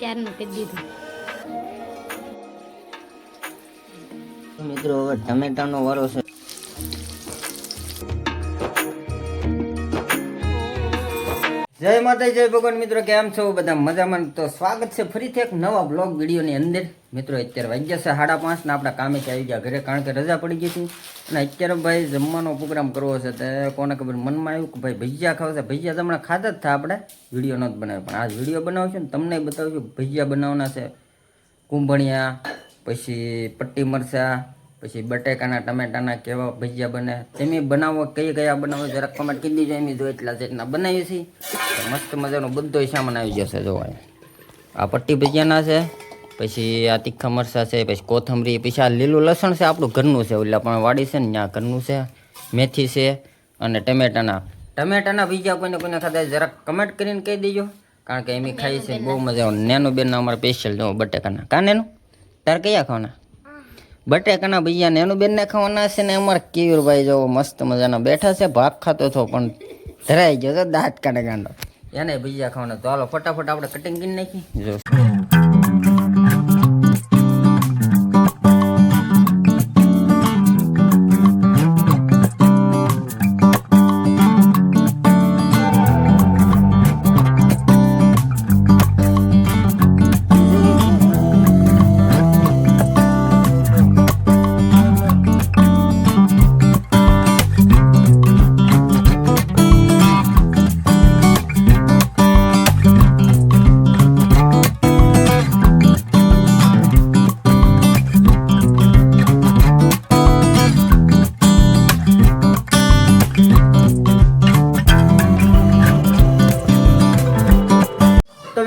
ક્યારનું કરી દીધું? મિત્રો હવે ટમેટાનો વારો છે. જય માતા જય ભગવાન. મિત્રો, કેમ છો? બધા મજામાં? તો સ્વાગત છે ફરીથી એક નવા બ્લોગ વિડીયોની અંદર. મિત્રો, અત્યારે વાગ્યા છે સાડા પાંચ ને આપણા કામે આવી ગયા ઘરે, કારણ કે રજા પડી ગઈ હતી. અને અત્યારે ભાઈ જમવાનો પ્રોગ્રામ કરવો છે, તે કોને ખબર, મનમાં આવ્યું કે ભાઈ ભજીયા ખાવશે ભજીયા તો હમણાં ખાધા જ થા આપણે. વીડિયો નથી બનાવ્યો, પણ આ વીડિયો બનાવશું ને તમને બતાવશું ભજીયા બનાવવાના છે. કુંભણિયા, પછી પટ્ટી મરચા પછી બટેકાના, ટમેટાના કેવા ભજીયા બને? તમે બનાવો, કઈ કયા બનાવો? જરાક કમેન્ટ કરી દીજો, એમ જો એટલા જેટલા બનાવીએ છીએ. મસ્ત મજાનો બધો સામાન આવી જશે જોવા આ પટ્ટી ભજીયાના છે, પછી આ તીખા મરચા છે, પછી કોથમરી, પછી આ લીલું લસણ છે, આપણું ઘરનું છે, ઓલા પણ વાડી છે ને, ત્યાં ઘરનું છે, મેથી છે અને ટમેટાના. ટમેટાના ભીજા કોઈને કોઈને ખાતા જરાક કમેન્ટ કરીને કહી દેજો, કારણ કે એમ ખાઈ છે બહુ મજા આવે. નેનું બેન અમારે સ્પેશિયલ જો બટેકાના. કાનેનું તારે કયા ખાવાના? બટેકાના ભૈયા ને એનું બેનને ખાવાના છે ને અમારે કેવીરભાઈ જો મસ્ત મજાના બેઠા છે ભાગ ખાતો હતો, પણ ધરાઈ ગયો તો દાંત કાઢે ગાંડો. એને ભૈયા ખાવાના. તો હાલો, ફટાફટ આપણે કટિંગ કરી નાખી જો.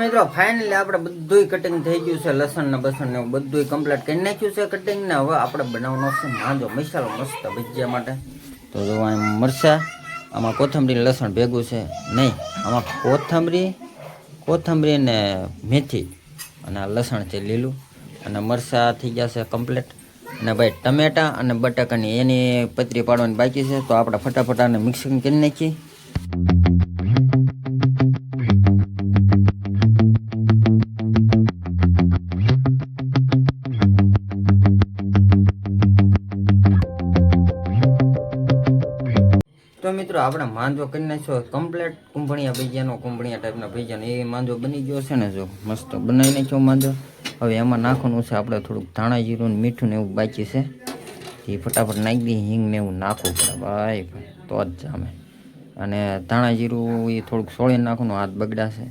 મિત્રો ફાઇનલી આપણે બધુંય કટિંગ થઈ ગયું છે લસણ ને બસણ ને બધું કમ્પ્લીટ કરી નાખ્યું છે કટિંગ ને. હવે આપણે બનાવવાનો છે માંજો મસાલો મસ્ત ભજીયા માટે. તો જો એમ મરચા, આમાં કોથમરી લસણ ભેગું છે. નહીં, આમાં કોથમરી કોથમરી ને મેથી અને આ લસણ છે લીલું. અને મરચા થઈ ગયા છે કમ્પ્લીટ અને ભાઈ ટમેટા અને બટાકાની એની પતરી પાડવાની બાકી છે. તો આપણે ફટાફટ આને મિક્સિંગ કરી નાખીએ. મિત્રો, આપણે માંજો કરી નાખ્યો કમ્પ્લેટ કુંભણિયા ભજીયાનો, કુંભણિયા ટાઈપના ભજીયાનો. એ માંજો બની ગયો છે ને જો, મસ્ત બનાવી નાખ્યો માંજો. હવે એમાં નાખવાનું છે આપણે થોડુંક ધાણા જીરું મીઠું ને એવું બાકી છે. એ ફટાફટ નાખી દઈએ, હિંગ ને એવું નાખવું પડે. ભાઈ ભાઈ, તો જ જામે. અને ધાણા જીરું એ થોડુંક સોળીને નાખવાનું, હાથ બગડાશે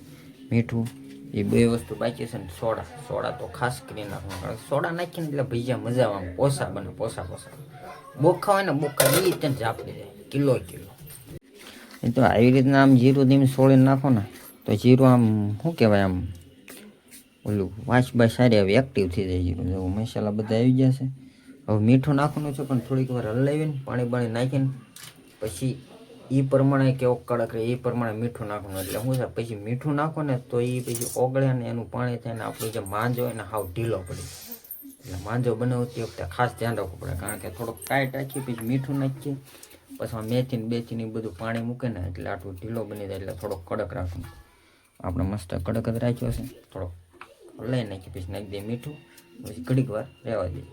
મીઠું, એ બે વસ્તુ બાકી છે ને, સોડા. સોડા તો ખાસ કરી નાખવાનું. કારણ સોડા નાખીને એટલે ભજીયા મજા આવે પોસા બને, પોસા પોસા. બોખા હોય ને, બોખા એ ત્યાં ઝાપડી જાય કિલો કિલો. તો આવી રીતના આમ જીરું ધીમે સોળીને નાખો ને તો જીરું આમ, શું કહેવાય આમ, ઓલું વાંચ બાય સારી આવી એક્ટિવ થઈ જાય જીરું. જેવું મસાલા બધા આવી જશે. હવે મીઠું નાખવાનું છે, પણ થોડીક વાર હલાવીને પાણી બાણી નાખીને, પછી એ પ્રમાણે કેવો કડક રહે એ પ્રમાણે મીઠું નાખવાનું. એટલે શું છે, પછી મીઠું નાખો ને તો એ પછી ઓગળે ને એનું પાણી થાય ને આપણું જે માંજો હોય ને, હાવ ઢીલો પડે. એટલે માંજો બનાવતી વખતે ખાસ ધ્યાન રાખવું પડે, કારણ કે થોડોક ટાઈટ રાખીએ, પછી મીઠું નાખીએ. પછી આ બેથીને બધું પાણી મૂકે ને એટલે આટલું ઢીલો બની જાય એટલે થોડોક કડક રાખવાનું આપણે મસ્ત કડક જ રાખ્યો છે. થોડોક લઈ નાખી પછી નાખી દઈએ મીઠું, પછી ઘડીક વાર રહેવા દઈએ.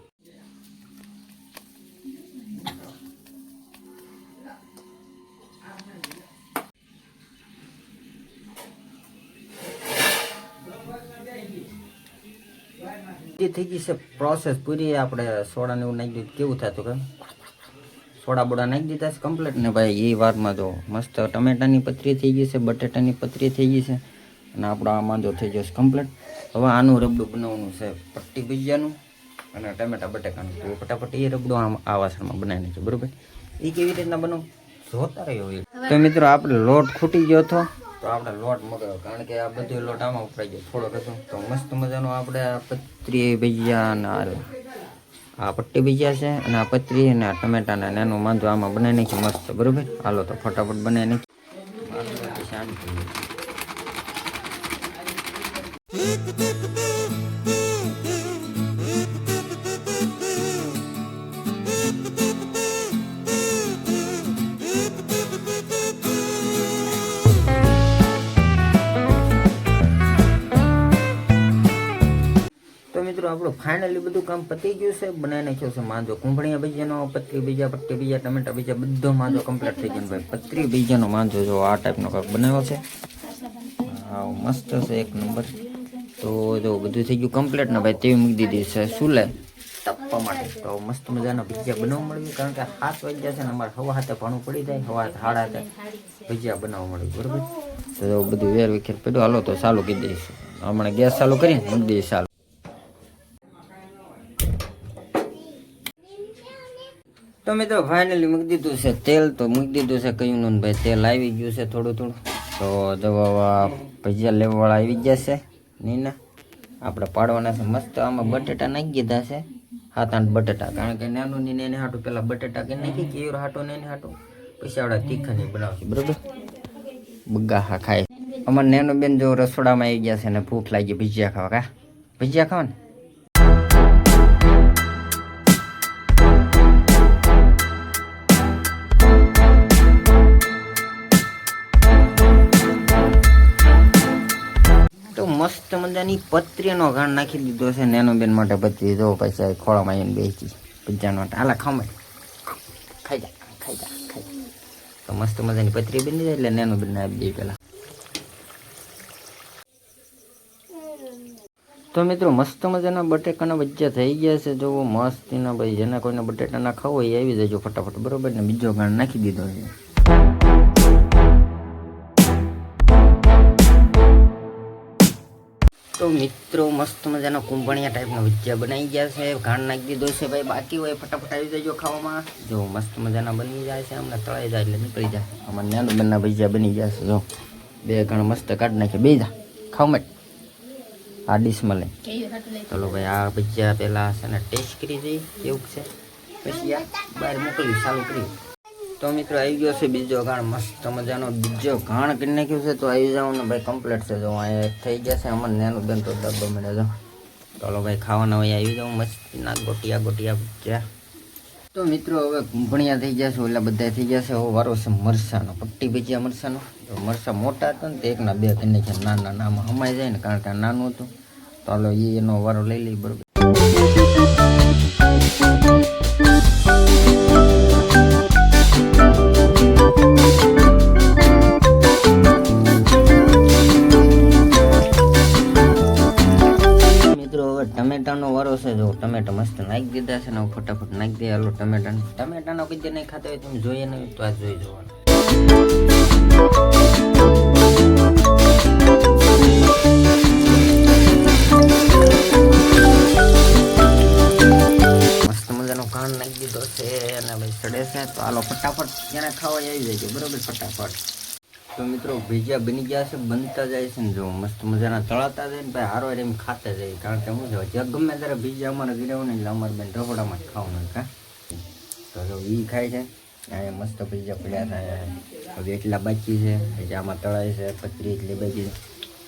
જે થઈ ગઈ છે પ્રોસેસ પૂરી, આપણે સોડાને એવું નાખી દીધું. કેવું થતું કે સોડા બોડા નાખી દીધા છે કમ્પ્લીટ ને ભાઈ એ વારમાં જો મસ્ત ટમેટાની પતરી થઈ ગઈ છે, બટેટાની પતરી થઈ ગઈ છે, અને આપણો આ માંદો થઈ ગયો છે કમ્પ્લીટ હવે આનું રબડું બનાવવાનું છે પટ્ટી ભજીયાનું અને ટમેટા બટેકાનું. તો ફટાફટ એ રબડું આમ આ વાસણમાં બનાવી છે બરાબર? એ કેવી રીતના બનાવું? જોતા રહ્યો તો મિત્રો, આપણે લોટ ખૂટી ગયો હતો. તો આપણે લોટ મગાવ્યો, કારણ કે આ બધો લોટ આમાં ઉપરાઈ ગયો. થોડોક હતો. તો મસ્ત મજાનો આપણે પતરી ભજીયા અને આ આ પટ્ટી બીજા છે અને આ પતરી અને આ ટમેટાના ને એનું માંદો આમાં બનાવી નાખી મસ્ત, બરોબર? હાલો તો ફટાફટ બનાવી નાખી. મિત્રો આપણું ફાઇનલી બધું કામ પતી ગયું છે. બનાવી નાખ્યો છે? માંજો કુંભળિયા બીજાનો, પતરી બીજા, પટ્ટી બીજા, ટમેટા બીજા, બધો માંજો કમ્પ્લીટ થઈ ગયો ને ભાઈ. પતરી બીજાનો માંજો જો આ ટાઈપનો કાંક બનાવ્યો છે. હા મસ્ત છે એક નંબર. તો જો બધું થઈ ગયું કમ્પ્લીટ ને ભાઈ, તેવી મૂકી દીધી છે સુલે. તપવા માટે. તો મસ્ત મજાના ભજીયા બનાવવા મળ્યું, કારણ કે સાત વાગ્યા છે ને અમારે હવા હાથે ભણવું પડી જાય, હવા હાથે હાડા હાથે ભજીયા બનાવવા મળ્યું, બરોબર? તો જો બધું વેર વિખેર પડ્યું, હાલો તો ચાલુ કરી દઈશું. હમણાં ગેસ ચાલુ કરીને મૂકી દઈશ ચાલુ. તો મિત્રો ફાઇનલી મૂકી દીધું છે તેલ, તો મૂકી દીધું છે કયું નું ભાઈ, તેલ આવી ગયું છે થોડું થોડું. તો જવા ભજીયા લેવાવાળા આવી ગયા છે, નીના. આપણે પાડવાના છે મસ્ત, આમાં બટેટા નાખી દીધા છે. સાત આઠ બટેટા, કારણ કે નાનું નીને એને હાટું, પેલા બટેટા કે નાખી કેવું હાટું ને એને હાટું. પછી આપણે તીખા નહીં બનાવશું, બરોબર? બગા હા ખાય. અમારે નેનું બેન જો રસોડામાં આવી ગયા છે ને ભૂખ લાગી, ભજીયા ખાવા, કા? ભજીયા ખાવા ને મજાની પત્રીનો ઘાણ નાખી દીધો છે નેનો બેન માટે પત્રી. જો પૈસા ખોળામાં આવીને બેસી. માટે હાલા ખાવા ખાઈ જા ખાઈ જા, ખાઈ તો મસ્ત મજાની પત્રી બની જાય એટલે નેનો બેન આપી દઈએ પેલા. તો મિત્રો, મસ્ત મજાના બટેકાના બચ્ચા થઈ ગયા છે. જોવો, મસ્તીના ભાઈ, જેના કોઈને બટેટાના ખાવો હોય એ આવી જજો ફટાફટ, બરોબર? ને બીજો ગાણ નાખી દીધો છે. તો મિત્રો, મસ્ત મજાના કુંભણિયા ટાઈપના ભજીયા બનાવી ગયા છે. ઘાણ નાખી દીધો છે ભાઈ, બાકી હોય ફટાફટ આવી જજો ખાવામાં. જો મસ્ત મજાના બની જાય છે હમણાં તળાઈ જાય એટલે નીકળી જાય. આમાં નાનું બનના ભજીયા બની ગયા છે, જો. બે ઘણ મસ્ત કાઢી નાખે બે જા, ખાવ મેટ આ ડીશમાં લઈ. ચલો ભાઈ, આ ભજીયા પહેલાં છે ને, ટેસ્ટ કરી દઈએ કેવું છે? પછી આ બહાર મોકલી ચાલુ કરી તો મિત્રો આવી ગયો છે બીજો ઘાણ મસ્ત મજાનો. બીજો ઘાણ કરી નાખ્યું છે તો આવી જાવ ને ભાઈ કમ્પ્લીટ છે. જો અહીંયા થઈ ગયા છે અમારે નાનું બેન તો ડબ્બો મળે જો. ચાલો ભાઈ ખાવાના હોય આવી જાઉં મસ્ત. ના ગોટિયા ગોટિયા ગયા. તો મિત્રો હવે કુંભણિયા થઈ ગયા છે, ઓલા બધા થઈ ગયા છે. હવે વારો છે મરસાનો, પટ્ટી ભજીયા મરસાનો. મરસા મોટા હતા ને તો એકના બે કરી નાખ્યા. નાના નામાં હમાઈ જાય ને કારણ કે નાનું હતું. તો એ એનો વારો લઈ લઈ બરોબર. છે, જો ટમેટા મસ્ત નાખી દીધા છે ને હું ફટાફટ નાખી દે હાલો ટમેટા ટમેટાનો કીધે નહીં ખાતા હોય તમે જોઈએ નહીં, તો આ જોઈ જવાનું. મસ્ત મજાનો કાન નાખી દીધો છે અને ભાઈ સડે છે, તો હાલો ફટાફટ, ક્યારે ખાવા આવી જાય છે, બરોબર? ફટાફટ. તો મિત્રો ભજીયા બની ગયા છે, બનતા જાય છે ને જો મસ્ત મજાના તળાતા જાય ને ભાઈ હારો એમ ખાતા જાય. કારણ કે છે જે ગમે ત્યારે ભજીયા અમારે ઘરે હોય ને એટલે અમારે બેન રહોડામાં જ ખાવાનું કા. તો જો એ ખાય છે, અહીંયા મસ્ત ભજીયા પડ્યા થાય હવે એટલા બાકી છે પછી આમાં તળાય છે, પતરી એટલી બાકી છે.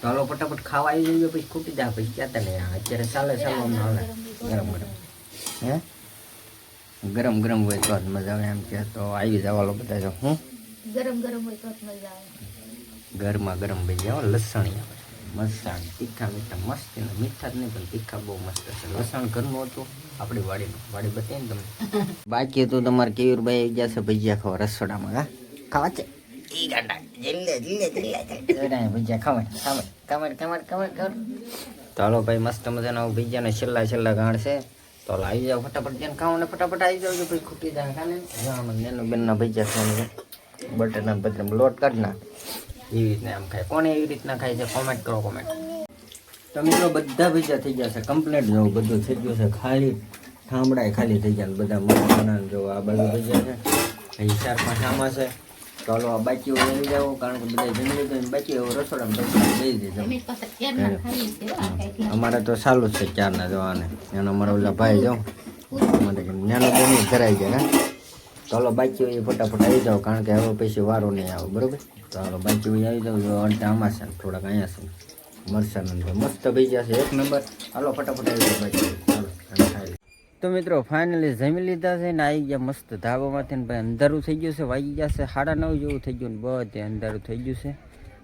તો હાલો ફટાફટ ખાવા આવી જઈએ, પછી ખૂટી જાય પછી ક્યાં નહીં અત્યારે ચાલે ચાલો અમને હાલે. ગરમ ગરમ. હે? ગરમ ગરમ હોય તો જ મજા આવે એમ કે તો આવી જવાલો બધા જો હું ગરમ ગરમ હોય તો મજા આવે. ગરમા ગરમ ભજીયા હો, લસણી આવે. મસાણ તીખા મીઠા મસ્ત ને મીઠા જ નહીં પણ તીખા બહુ મસ્ત છે. લસણ ઘરનું હતું આપણી વાડીનું. વાડી બતાવીએ ને તમને. બાકી તો તમારે કેવીરભાઈ આવી ગયા છે ભજીયા ખાવા રસોડામાં હા? ખાવા છે? ઈ ગાંડા ભજીયા કમર તો હાલો ભાઈ મસ્ત મજાના ભજીયાને છેલ્લા છેલ્લા ગાણ છે. તો આવી જાઓ ફટાફટ જેને ખાવ ને ફટાફટ આવી જાવ ભાઈ ખૂટી જાય ખાને નેનું બેનના ભજીયા ખાવાનું બટેટા બટેટા લોટ કાઢ નાખ. એવી રીતના આમ ખાય. કોને એવી રીતના ખાય છે? કોમેન્ટ કરો કોમેન્ટ તો મિત્રો બધા ભેજા થઈ ગયા છે. કમ્પ્લેટ જવું બધું થઈ ગયું છે. ખાલી ઠામડાય ખાલી થઈ ગયા બધા મરચાના જો આ બાજુ ભેજા છે. અહીં ચાર પાંચ આમાં છે. ચાલો આ બાકી લઈ જાઓ કારણ કે બધા જમી લીધું બાકી હવે રસોડામાં લઈ દીધું અમારે તો સારું જ છે ચારના જવાને. એનો અમારા ઓલા ભાઈ જાઉં માટે નાનો બેની કરાઈ જાય ચાલો બાકી હોય ફટાફટ આવી જાઓ, કારણ કે હવે પછી વારો નહીં આવે, બરોબર? ચાલો બાકી હોય આવી જાઓ અડધા આમાં છે થોડાક અહીંયા છે. મરચાં ને મસ્ત ગયા છે, એક નંબર. હાલો, ફટાફટ આવી જાઓ, બાકી ચાલો. તો મિત્રો ફાઇનલી જમી લીધા છે ને, આવી ગયા મસ્ત ધાબામાંથી ભાઈ અંધારું થઈ ગયું છે, વાગી ગયા છે સાડા નવ જેવું થઈ ગયું ને, બધે અંધારું થઈ ગયું છે.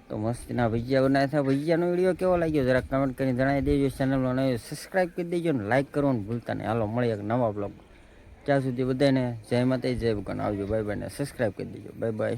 તો મસ્તના ભજીયા બનાવ્યા હતા ભજીયાનો વીડિયો કેવો લાગ્યો જરા કમેન્ટ કરીને જણાવી દેજો. ચેનલનો નવો સબસ્ક્રાઈબ કરી દેજો ને લાઈક કરવાનું ભૂલતા નહીં. હાલો, મળીએ એક નવા બ્લોગ ત્યાં સુધી બધાને જય માતા જય ભગવાન. આવજો બાય બાય ને સબસ્ક્રાઈબ કરી દેજો. Bye bye